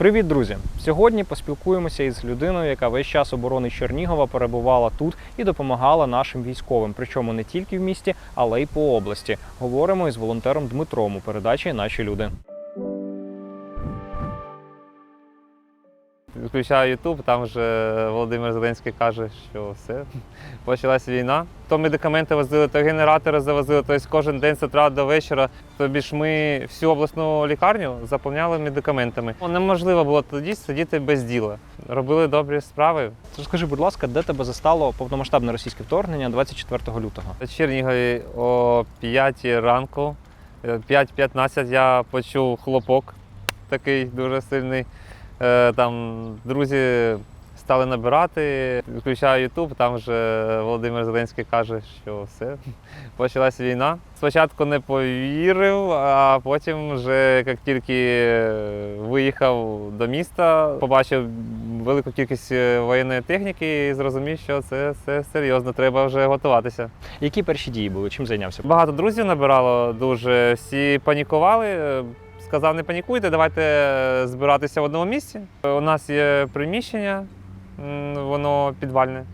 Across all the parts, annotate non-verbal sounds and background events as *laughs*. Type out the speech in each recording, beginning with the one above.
Привіт, друзі! Сьогодні поспілкуємося із людиною, яка весь час оборони Чернігова перебувала тут і допомагала нашим військовим. Причому не тільки в місті, але й по області. Говоримо із волонтером Дмитром у передачі Наші люди. Включаю Ютуб, там вже Володимир Зеленський каже, що все, *laughs* почалась війна. То медикаменти возили, то генератори завозили, тобто кожен день з утра до вечора. Тобі ж ми всю обласну лікарню заповняли медикаментами. Ну, Неможливо було тоді сидіти без діла. Робили добрі справи. Розкажи, будь ласка, де тебе застало повномасштабне російське вторгнення 24 лютого? В Чернігові о 5 ранку, е, 5.15 я почув хлопок такий дуже сильний. Е, Там друзі стали набирати, включаю Ютуб, там вже Володимир Зеленський каже, що все, *laughs* почалась війна. Спочатку не повірив, а потім, вже як тільки виїхав до міста, побачив велику кількість е, воєнної техніки і зрозумів, що це все серйозно, треба вже готуватися. Які перші дії були? Чим зайнявся? Багато друзів набирало дуже. Всі панікували. Сказав, не панікуйте, давайте е, збиратися в одному місці. Е, У нас є приміщення, воно підвальне.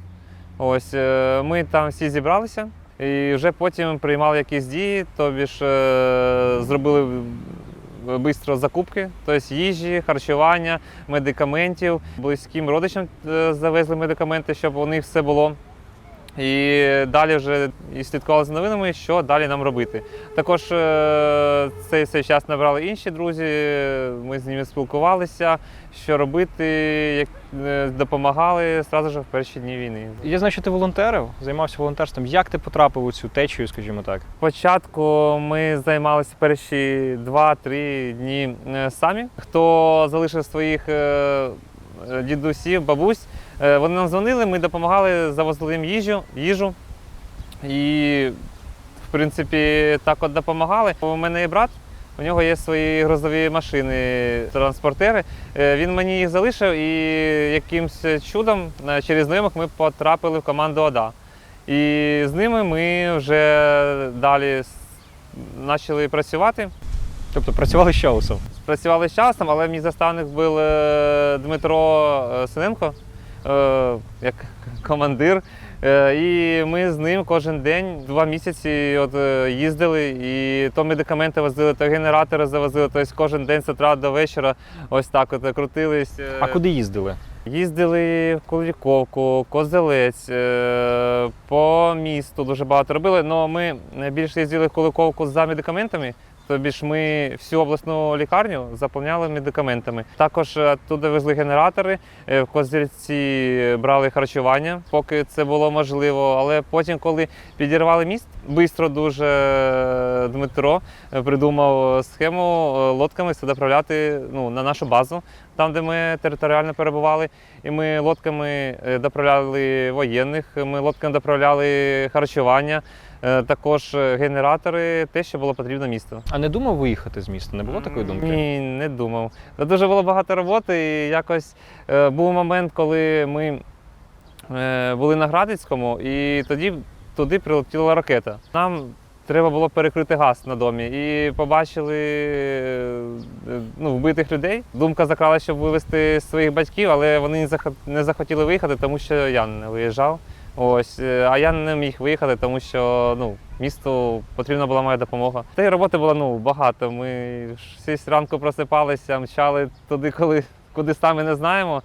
Ось е, ми там всі зібралися і вже потім приймали якісь дії, тобі ж зробили швидко закупки, тобто їжі, харчування, медикаментів. Близьким родичам завезли медикаменти, щоб у них все було. І далі вже і слідкували за новинами, що далі нам робити. Також е, цей, цей час набрали інші друзі, ми з ними спілкувалися, що робити, як е, допомагали одразу ж в перші дні війни. Я знаю, що ти волонтерив, займався волонтерством. Як ти потрапив у цю течію, скажімо так? Спочатку ми займалися перші 2-3 дні е, самі. Хто залишив своїх дідусів, бабусь, вони нам дзвонили, ми допомагали, завозили їм їжу, їжу. І, в принципі, так от допомагали. У мене є брат, у нього є свої грузові машини, транспортери. Е, Він мені їх залишив і якимось чудом е, через знайомих ми потрапили в команду ОДА. І з ними ми вже далі почали працювати. Тобто працювали з часом. Працювали з часом, але мій заставник був е, Дмитро е, Синенко, е, як командир. Е, І ми з ним кожен день, два місяці от, е, їздили, і то медикаменти возили, то генератори завозили, тобто кожен день з утра до вечора ось так от крутились. Е, А куди їздили? Їздили в Куліковку, Козелець, е, по місту дуже багато робили. але ми більше їздили в Куликовку за медикаментами. Тобі ж ми всю обласну лікарню заповняли медикаментами. Також е, туди везли генератори, е, в Козельці брали харчування, поки це було можливо. Але потім, коли підірвали міст, швидко дуже е, Дмитро придумав схему лодками це доправляти ну, на нашу базу, там, де ми територіально перебували. І ми лодками доправляли воєнних, ми лодками доправляли харчування, також е, генератори, те, що було потрібно місту. А не думав виїхати з міста? Не було такої думки? Ні, не думав. Та Дуже було багато роботи. І якось е, був момент, коли ми е, були на Градицькому, і тоді туди прилетіла ракета. Нам треба було перекрити газ на домі. І побачили е, ну, вбитих людей. Думка закрала, щоб вивезти своїх батьків, але вони не захотіли виїхати, тому що я не виїжджав. Ось, е, а я не міг виїхати, тому що ну, місту потрібна була моя допомога. Та й роботи було ну, багато. Ми всі ранку просипалися, мчали туди, коли, куди самі не знаємо.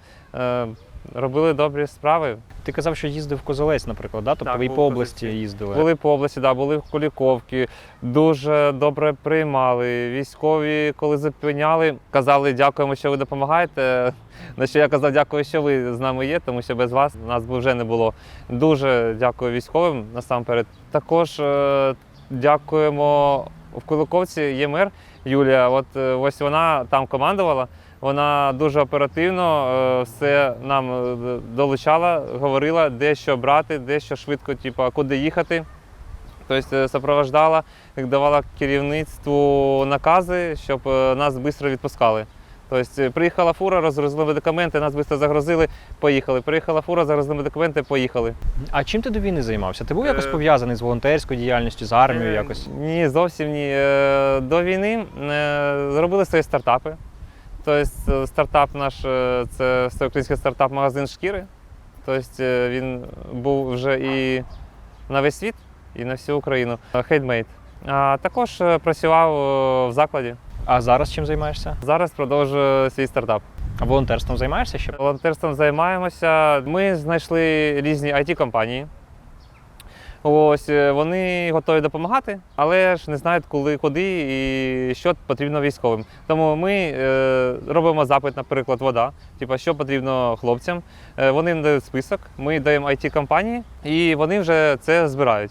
Робили добрі справи. Ти казав, що їздив в Козелець, наприклад, да? тобто Так, ви і був по області Козельці. їздили. Були по області, да, були в Куліковці, дуже добре приймали. Військові, коли зупиняли, казали дякуємо, що ви допомагаєте. *laughs* На що я казав, дякую, що ви з нами є, тому що без вас нас би вже не було. Дуже дякую військовим насамперед. Також е, дякуємо в Куликовці є мер Юлія. От е, ось вона там командувала. Вона дуже оперативно е, все нам е, долучала, говорила, де що брати, де що швидко, типу, куди їхати. Тобто сопровождала, давала керівництву накази, щоб нас швидко відпускали. Тобто е, приїхала фура, розгрузили медикаменти, нас швидко загрузили, поїхали. Приїхала фура, загрузили медикаменти, поїхали. А чим ти до війни займався? Ти був якось Е, пов'язаний з волонтерською діяльністю, з армією Е, якось? Ні, зовсім ні. До війни зробили свої стартапи. Тобто стартап наш це всеукраїнський стартап-магазин шкіри. Тобто він був вже і на весь світ, і на всю Україну. Хейдмейд. А також працював в закладі. А зараз чим займаєшся? Зараз продовжую свій стартап. А волонтерством займаєшся ще? Волонтерством займаємося. Ми знайшли різні it компанії Ось е, вони готові допомагати, але ж не знають, коли, куди і що потрібно військовим. Тому ми е, робимо запит, наприклад, вода, типу, що потрібно хлопцям. Е, вони надають список, ми даємо it компанії і вони вже це збирають.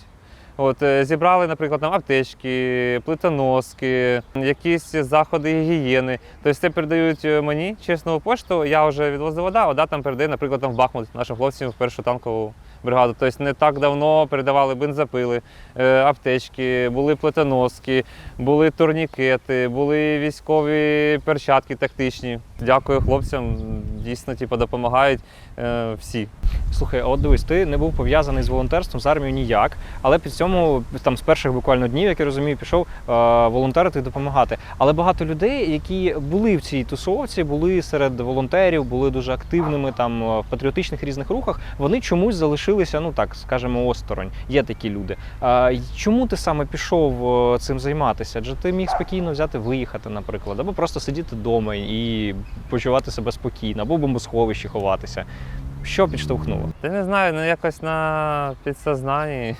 От, е, зібрали, наприклад, там аптечки, плитоноски, якісь заходи гігієни. Тобто це передають е, мені нову пошту. Я вже відвозив вода, вода там передає, наприклад, там в Бахмут нашим хлопцям в першу танкову бригаду. Тобто не так давно передавали бензопили, е, аптечки, були плитоноски, були турнікети, були військові перчатки тактичні. Дякую хлопцям, дійсно типу, допомагають е, всі. Слухай, от дивись, ти не був пов'язаний з волонтерством з армією ніяк, але під цьому там з перших буквально днів, як я розумію, пішов е, волонтерити і допомагати. Але багато людей, які були в цій тусовці, були серед волонтерів, були дуже активними там е, в патріотичних різних рухах. Вони чомусь залишилися, ну так скажемо, осторонь. Є такі люди. А чому ти саме пішов е, цим займатися? Адже ти міг спокійно взяти, виїхати, наприклад, або просто сидіти вдома і почувати себе спокійно, або в бомбосховищі ховатися. Що підштовхнуло? Та не знаю, ну якось на підсознанні.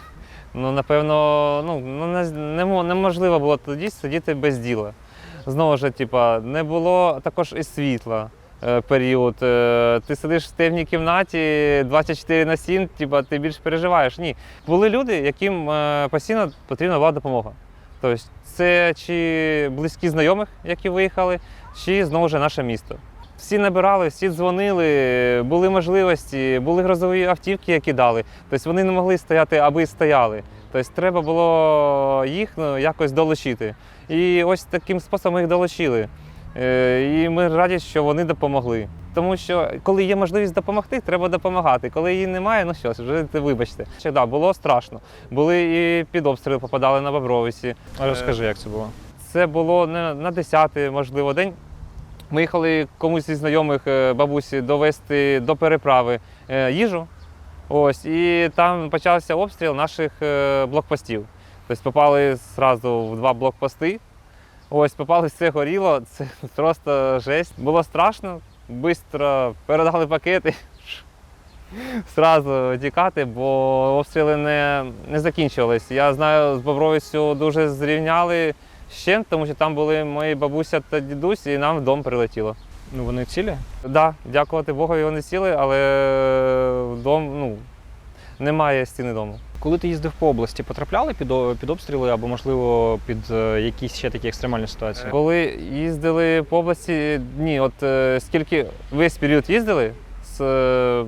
Ну, напевно, ну, ну не, не неможливо було тоді сидіти без діла. Знову ж, типа, не було також і світла. е, Період. Е, Ти сидиш в темній кімнаті 24 на 7, типа, ти більш переживаєш. Ні. Були люди, яким е, постійно потрібна була допомога. Тобто, це чи близькі знайомих, які виїхали, чи знову ж наше місто. Всі набирали, всі дзвонили, були можливості, були грозові автівки, які дали. Тобто вони не могли стояти, аби стояли. Тобто треба було їх ну, якось долучити. І ось таким способом їх долучили. Е, І ми раді, що вони допомогли. Тому що коли є можливість допомогти, треба допомагати. Коли її немає, ну що ж, вже вибачте. Ще да, було страшно. Були і під обстріли попадали на Бобровиці. Розкажи, як це було. Це було не на 10-й, можливо, день. Ми їхали комусь із знайомих е, бабусі довести до переправи е, їжу. Ось, і там почався обстріл наших е, блокпостів. Тобто попали одразу в два блокпости. Ось, попали, все горіло, це *laughs* просто жесть. Було страшно, швидко передали пакети. Зразу *laughs* тікати, бо обстріли не, не закінчувалися. Я знаю, з Бобровицю дуже зрівняли ще, тому що там були мої бабуся та дідусь, і нам в дом прилетіло. Ну вони цілі? Так, да, дякувати Богу, вони сіли, але вдома, ну, немає стіни дому. Коли ти їздив по області, потрапляли під, під обстріли або, можливо, під е, якісь ще такі екстремальні ситуації? Коли їздили по області, ні, от е, скільки весь період їздили, з, е,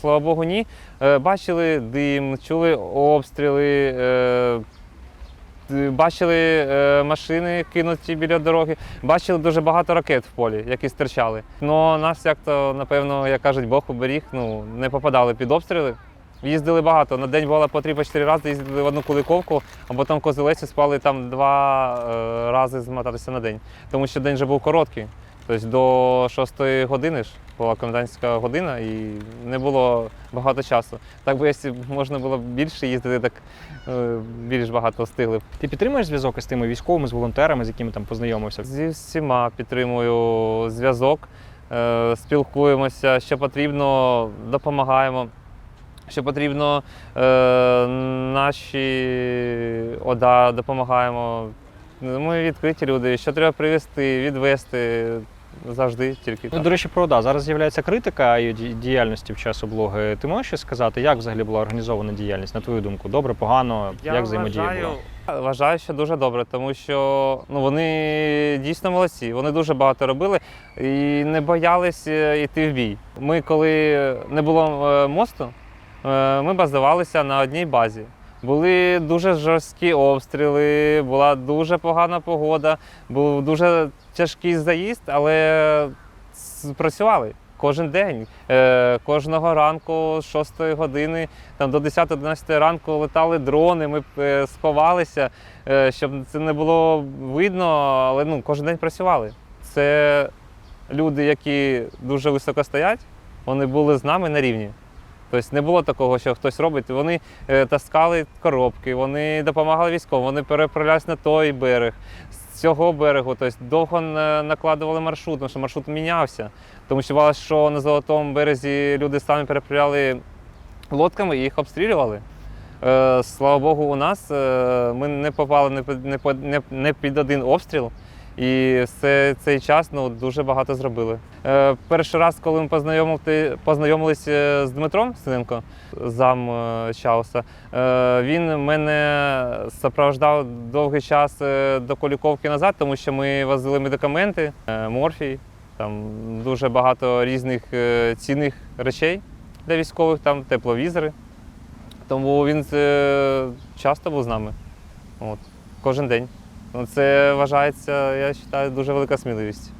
слава Богу, ні. Е, бачили дим, чули обстріли, е, бачили е, машини кинуті біля дороги, бачили дуже багато ракет в полі, які стирчали. Ну, нас як то, напевно, як кажуть, Бог уберіг, ну, не попадали під обстріли. Їздили багато. На день бувало по 3-4 рази, їздили в одну куликовку, а потім в Козелеці спали там два е, рази змотатися на день. Тому що день вже був короткий. Тобто до 6 години ж була комендантська година і не було багато часу. Так би, якщо можна було більше їздити, так е, більш багато встигли. Ти підтримуєш зв'язок із тими військовими, з волонтерами, з якими там познайомився? Зі всіма підтримую зв'язок, е, спілкуємося, що потрібно, допомагаємо. Що потрібно, е, наші ОДА допомагаємо. Ми відкриті люди. Що треба привезти, відвести завжди тільки Ну, так. до речі, про ОДА. Зараз з'являється критика її діяльності в час облоги. Ти можеш щось сказати, як взагалі була організована діяльність, на твою думку? Добре, погано, як взаємодія вважаю, була? Вважаю, що дуже добре, тому що ну, вони дійсно молодці. Вони дуже багато робили і не боялися йти в бій. Ми, коли не було е, мосту, е, ми базувалися на одній базі. Були дуже жорсткі обстріли, була дуже погана погода, був дуже тяжкий заїзд, але працювали кожен день. Е, кожного ранку з 6 години там, до 10-11 ранку летали дрони, ми е, сховалися, е, щоб це не було видно, але ну, кожен день працювали. Це люди, які дуже високо стоять, вони були з нами на рівні. Тобто не було такого, що хтось робить. Вони е, таскали коробки, вони допомагали військовим, вони переправлялись на той берег, з цього берегу. Тобто довго накладували маршрут, тому що маршрут мінявся. Тому що бувало, що на Золотому березі люди самі переправляли лодками і їх обстрілювали. Е, Слава Богу, у нас е, ми не попали не під один обстріл. І все цей час ну, дуже багато зробили. Е, перший раз, коли ми познайомили, познайомилися з Дмитром Синенко, зам е, Чауса, е, він мене супроводжав довгий час е, до Коліковки назад, тому що ми возили медикаменти, е, морфій, там дуже багато різних е, цінних речей для військових, там тепловізори. Тому він е, часто був з нами. От, кожен день. Ну, Це вважається, я вважаю, дуже велика сміливість.